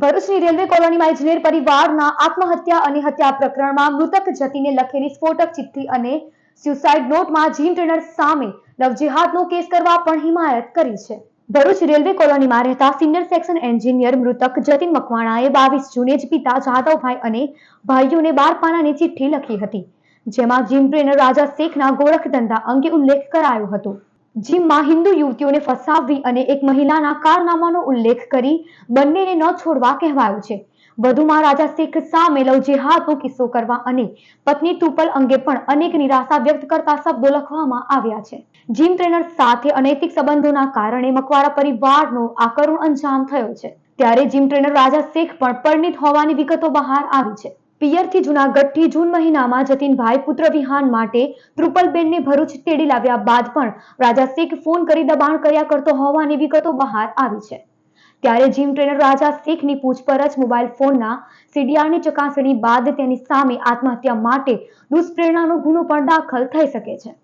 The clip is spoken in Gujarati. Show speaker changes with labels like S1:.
S1: ભરૂચની રેલવે કોલોનીમાં ઇજનેર પરિવારના આત્મહત્યા અને હત્યા પ્રકરણમાં મૃતક જતીને લખેલી સ્ફોટક ચિઠ્ઠી અને સ્યુસાઇડ નોટમાં જીમ ટ્રેનર સામે લવજિહાદનો કેસ કરવા પણ હિમાયત કરી છે. ભરૂચ રેલવે કોલોનીમાં રહેતા સિનિયર સેક્શન એન્જિનિયર મૃતક જતીન મકવાણાએ બાવીસ જૂને જ પિતા જાદવભાઈ અને ભાઈઓને બાર પાનાની ચિઠ્ઠી લખી હતી, જેમાં જીમ ટ્રેનર રાજા શેખના ગોરખ ધંધા અંગે ઉલ્લેખ કરાયો હતો. જીમમાં હિન્દુ યુવતીઓને ફસાવવી અને એક મહિલાના કારનામાનો ઉલ્લેખ કરી બંનેને ન છોડવા કહેવાયું છે. વધુમાં રાજા શેખ સામે લવ જેહાદનો કિસ્સો કરવા અને પત્ની તુપલ અંગે પણ અનેક નિરાશા વ્યક્ત કરતા શબ્દો લખવામાં આવ્યા છે. જીમ ટ્રેનર સાથે અનૈતિક સંબંધોના કારણે મકવારા પરિવારનો આ અંજામ થયો છે. ત્યારે જીમ ટ્રેનર રાજા શેખ પણ પરિણીત હોવાની વિગતો બહાર આવી છે. પિયરથી જૂનાગઢથી જૂન મહિનામાં જતીનભાઈ પુત્ર વિહાન માટે ત્રુપલબેનને ભરૂચ તેડી લાવ્યા બાદ પણ રાજા શેખ ફોન કરી દબાણ કર્યા કરતો હોવાની વિગતો બહાર આવી છે. ત્યારે જીમ ટ્રેનર રાજા શેખની પૂછપરછ મોબાઈલ ફોનના સીડીઆરની ચકાસણી બાદ તેની સામે આત્મહત્યા માટે દુષ્પ્રેરણાનો ગુનો પણ દાખલ થઈ શકે છે.